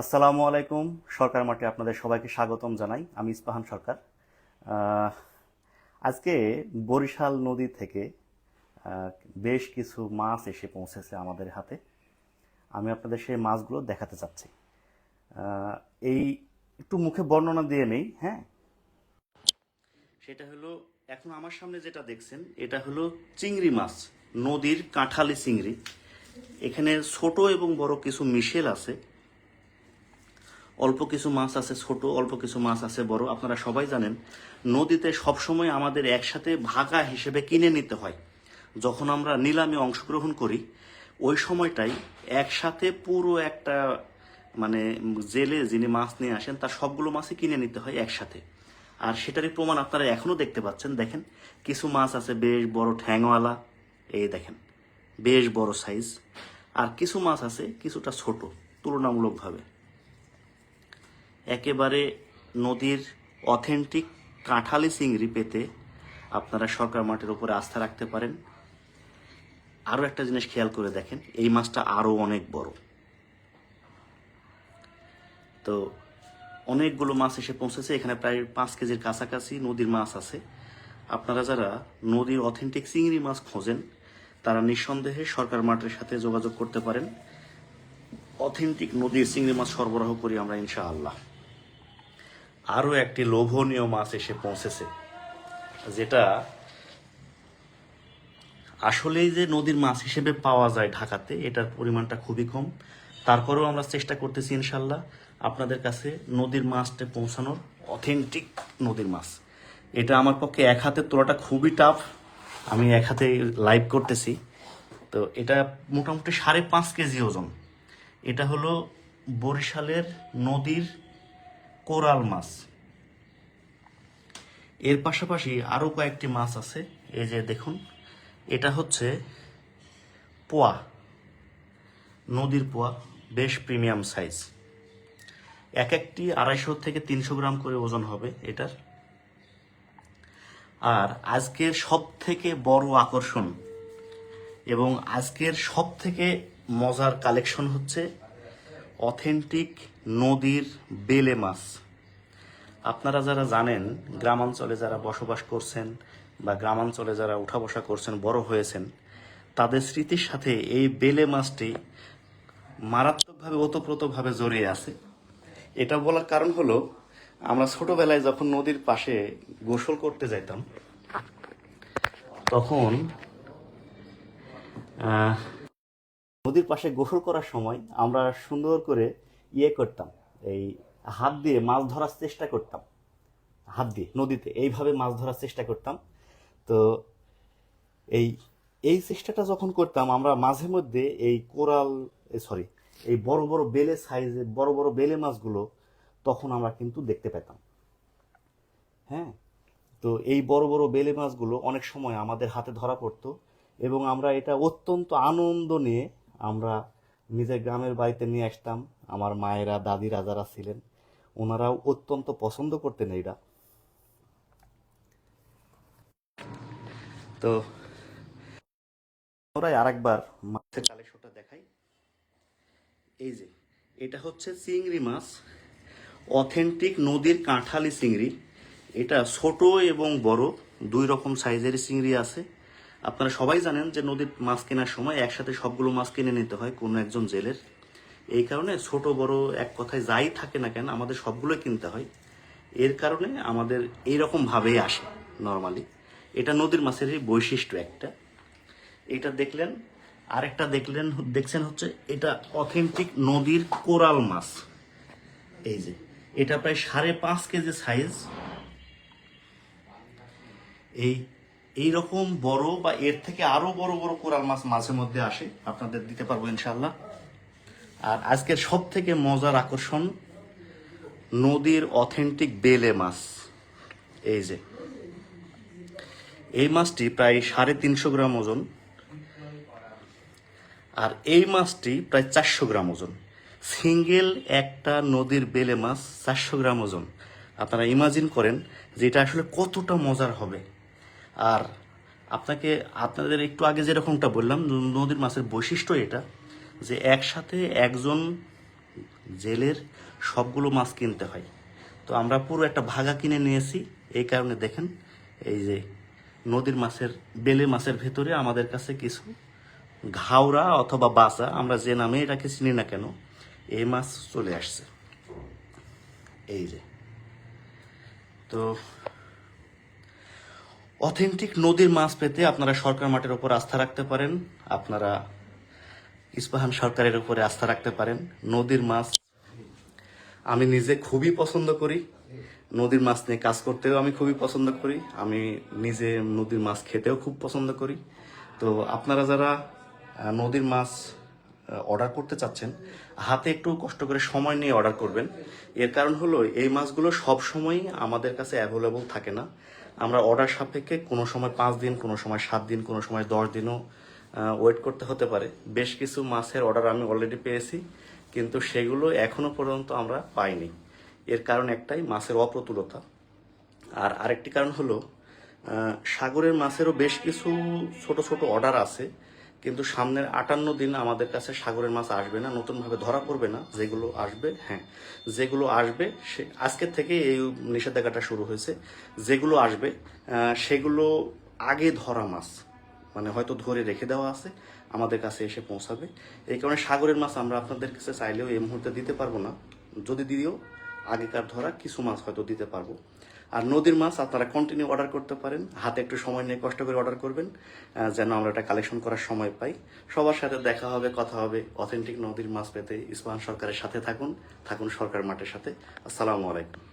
আসসালামু আলাইকুম। সরকার মাঠে আপনাদের সবাইকে স্বাগতম জানাই। আমি ইস্পাহান সরকার। আজকে বরিশাল নদী থেকে বেশ কিছু মাছ এসে পৌঁছেছে আমাদের হাতে। আমি আপনাদের সেই মাছগুলো দেখাতে চাচ্ছি। এই একটু মুখে বর্ণনা দিয়ে নেই হ্যাঁ? সেটা হলো, এখন আমার সামনে যেটা দেখছেন, এটা হলো চিংড়ি মাছ, নদীর কাঁঠালি চিংড়ি। এখানে ছোট এবং বড় কিছু মিশেল আছে। অল্প কিছু মাছ আছে ছোট, অল্প কিছু মাছ আছে বড়। আপনারা সবাই জানেন, নদীতে সবসময় আমাদের একসাথে ভাগা হিসেবে কিনে নিতে হয়। যখন আমরা নিলামে অংশগ্রহণ করি, ওই সময়টাই একসাথে পুরো একটা মানে জেলে যিনি মাছ নিয়ে আসেন, তার সবগুলো মাছই কিনে নিতে হয় একসাথে। আর সেটারই প্রমাণ আপনারা এখনও দেখতে পাচ্ছেন। দেখেন, কিছু মাছ আছে বেশ বড় ঠ্যাংওয়ালা, এই দেখেন, বেশ বড় সাইজ আর কিছু মাছ আছে কিছুটা ছোট, তুলনামূলকভাবে। একেবারে নদীর অথেন্টিক কাঁঠালি চিংড়ি পেতে আপনারা সরকার মাঠের উপরে আস্থা রাখতে পারেন। আরও একটা জিনিস খেয়াল করে দেখেন, এই মাছটা আরও অনেক বড়। তো অনেকগুলো মাছ এসে পৌঁছেছে, এখানে প্রায় পাঁচ কেজির কাছাকাছি নদীর মাছ আছে। আপনারা যারা নদীর অথেন্টিক চিংড়ি মাছ খোঁজেন, তারা নিঃসন্দেহে সরকার মাঠের সাথে যোগাযোগ করতে পারেন। অথেন্টিক নদীর চিংড়ি মাছ সরবরাহ করি আমরা ইনশাআল্লাহ। আরও একটি লোভনীয় মাছ এসে পৌঁছেছে, যেটা আসলেই যে নদীর মাছ হিসেবে পাওয়া যায় ঢাকাতে, এটার পরিমাণটা খুবই কম। তারপরেও আমরা চেষ্টা করতেছি ইনশাল্লাহ আপনাদের কাছে নদীর মাছটা পৌঁছানোর অথেন্টিক নদীর মাছ। এটা আমার পক্ষে এক হাতে তোলাটা খুবই টাফ আমি এক হাতে লাইভ করতেছি। তো এটা মোটামুটি সাড়ে পাঁচ কেজি ওজন। এটা হলো বরিশালের নদীর কোরাল মাছ। এর পাশাপাশি আরও কয়েকটি মাছ আছে। এই যে দেখুন, এটা হচ্ছে পোয়া, নদীর পোয়া, বেশ প্রিমিয়াম সাইজ। এক একটি আড়াইশো থেকে তিনশো গ্রাম করে ওজন হবে এটার। আর আজকের সব থেকে বড় আকর্ষণ এবং আজকের সব থেকে মজার কালেকশন হচ্ছে অথেন্টিক নদীর বেলে মাছ। আপনারা যারা জানেন, গ্রামাঞ্চলে যারা বসবাস করছেন বা গ্রামাঞ্চলে যারা উঠা বসা করছেন, বড় হয়েছেন, তাদের স্মৃতির সাথে এই বেলে মাছটি মারাত্মকভাবে, ওতপ্রোতভাবে জড়িয়ে আছে। এটা বলার কারণ হলো, আমরা ছোটবেলায় যখন নদীর পাশে গোসল করতে যাইতাম, তখন নদীর পাশে গোসল করার সময় আমরা সুন্দর করে ইয়ে করতাম, এই হাত দিয়ে মাছ ধরার চেষ্টা করতাম। হাত দিয়ে, নদীতে, এইভাবে মাছ ধরার চেষ্টা করতাম। তো এই এই চেষ্টাটা যখন করতাম, আমরা মাঝে মধ্যে এই কোরাল সরি, এই বড় বড় বেলে সাইজে, বড় বড় বেলে মাছগুলো তখন আমরা কিন্তু দেখতে পেতাম। হ্যাঁ? তো এই বড় বড় বেলে মাছগুলো অনেক সময় আমাদের হাতে ধরা পড়তো এবং আমরা এটা অত্যন্ত আনন্দ নিয়ে আমরা নিজের গ্রামের বাড়িতে নিয়ে আসতাম। আমার মায়েরা, দাদিরা যারা ছিলেন, ওনারাও অত্যন্ত পছন্দ করতেন এইটা। তো ওরাই আরেকবার মাছের কালেকশনটা দেখাই। এই যে, এটা হচ্ছে চিংড়ি মাছ। অথেন্টিক নদীর কাঁঠালি চিংড়ি। এটা ছোট এবং বড়, দুই রকম সাইজের চিংড়ি আছে। আপনারা সবাই জানেন যে নদীর মাছ কেনার সময় একসাথে সবগুলো মাছ কিনে নিতে হয় কোনো একজন জেলের। এই কারণে ছোট, বড় এক কথায় যাই থাকে না কেন, আমাদের সবগুলোই কিনতে হয়। এর কারণে আমাদের এইরকম ভাবেই আসে নর্মালি এটা নদীর মাছেরই বৈশিষ্ট্য একটা। এটা দেখলেন, আরেকটা দেখলেন, দেখছেন হচ্ছে এটা অথেন্টিক নদীর কোরাল মাছ। এই যে, এটা প্রায় সাড়ে পাঁচ কেজি সাইজ এই এই রকম বড় বা এর থেকে আরও বড় বড় কোরাল মাছ মাঝে মধ্যে আসে, আপনাদের দিতে পারব ইনশাল্লাহ আর আজকের সব থেকে মজার আকর্ষণ নদীর অথেন্টিক বেলে মাছ। এই যে, এই মাছটি প্রায় সাড়ে তিনশো গ্রাম ওজন। আর এই মাছটি প্রায় চারশো গ্রাম ওজন। সিঙ্গেল একটা নদীর বেলে মাছ চারশো গ্রাম ওজন। আপনারা ইমাজিন করেন যে এটা আসলে কতটা মজার হবে। আর আপনাকে, আপনাদের একটু আগে যেরকমটা বললাম নদীর মাছের বৈশিষ্ট্য এটা, যে একসাথে একজন জেলের সবগুলো মাছ কিনতে হয়। তো আমরা পুরো একটা ভাগা কিনে নিয়েছি, এই কারণে দেখেন, এই যে নদীর মাছের বেলে মাছের ভেতরে আমাদের কাছে কিছু ঘাওড়া অথবা বাসা আমরা যে নামে এটাকে চিনি না কেন, এই মাছ চলে আসছে। এই যে। তো অথেন্টিক নদীর মাছ পেতে আপনারা সরকার মাঠের উপর আস্থা রাখতে পারেন। আপনারা ইস্পাহান সরকারের উপরে আস্থা রাখতে পারেন। নদীর মাছ আমি নিজে খুবই পছন্দ করি। নদীর মাছ নিয়ে কাজ করতেও আমি খুবই পছন্দ করি। আমি নিজে নদীর মাছ খেতেও খুব পছন্দ করি। তো আপনারা যারা নদীর মাছ অর্ডার করতে চাচ্ছেন, হাতে একটু কষ্ট করে সময় নিয়ে অর্ডার করবেন। এর কারণ হলো, এই মাছগুলো সব সময়ই আমাদের কাছে অ্যাভেলেবল থাকে না। আমরা অর্ডার সাপেক্ষে কোনো সময় পাঁচ দিন, কোনো সময় সাত দিন, কোনো সময় দশ দিনও ওয়েট করতে হতে পারে। বেশ কিছু মাছের অর্ডার আমি অলরেডি পেয়েছি, কিন্তু সেগুলো এখনও পর্যন্ত আমরা পাইনি। এর কারণ একটাই, মাছের অপ্রতুলতা। আর আরেকটি কারণ হলো সাগরের মাছেরও বেশ কিছু ছোট ছোট অর্ডার আছে। কিন্তু সামনের আটান্ন দিন আমাদের কাছে সাগরের মাছ আসবে না, নতুনভাবে ধরা পড়বে না, যেগুলো আসবে হ্যাঁ যেগুলো আসবে, সে আজকের থেকে এই নিষেধাজ্ঞাটা শুরু হয়েছে, যেগুলো আসবে সেগুলো আগে ধরা মাছ মানে হয়তো ধরে রেখে দেওয়া আছে, আমাদের কাছে এসে পৌঁছাবে। এই কারণে সাগরের মাছ আমরা আপনাদের কাছে চাইলেও এই মুহূর্তে দিতে পারব না। যদি দিও, আগেকার ধরা কিছু মাছ হয়তো দিতে পারব। আর নদীর মাছ আপনারা কন্টিনিউ অর্ডার করতে পারেন। হাতে একটু সময় নিয়ে কষ্ট করে অর্ডার করবেন যেন আমরা এটা কালেকশন করার সময় পাই। সবার সাথে দেখা হবে, কথা হবে। অথেন্টিক নদীর মাছ পেতে ইসমান সরকারের সাথে থাকুন থাকুন সরকার মাঠের সাথে। আসসালামু আলাইকুম।